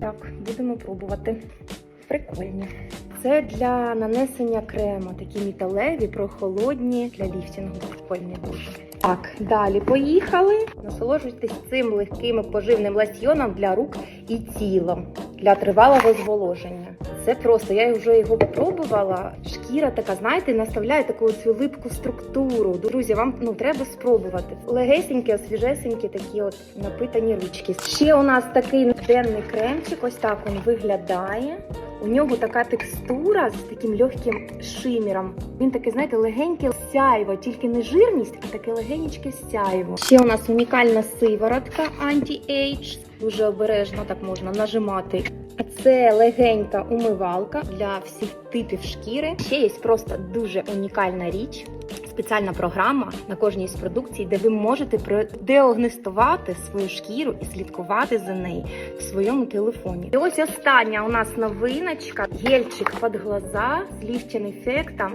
Так, будемо пробувати. Прикольні. Це для нанесення крему, такі металеві, прохолодні для ліфтингу. Прикольні дуже. Так, далі поїхали. Насолоджуйтесь цим легким поживним лосьйоном для рук і тіла для тривалого зволоження. Це просто, я вже його пробувала. Шкіра така, знаєте, наставляє таку цю липку структуру. Друзі, вам ну треба спробувати. Легесенькі, освіжесенькі такі от напитані ручки. Ще у нас такий денний кремчик, ось так він виглядає. У нього така текстура з таким легким шиміром. Він такий, знаєте, легеньке сяйво, тільки не жирність, а таке легенечке сяйво. Ще у нас унікальна сиворотка Anti-Age. Дуже обережно так можна нажимати. Це легенька умивалка для всіх типів шкіри. Ще є просто дуже унікальна річ. Спеціальна програма на кожній з продукцій, де ви можете продіагностувати свою шкіру і слідкувати за нею в своєму телефоні. І ось остання у нас новиночка: гельчик під глаза з ліфтін ефектом.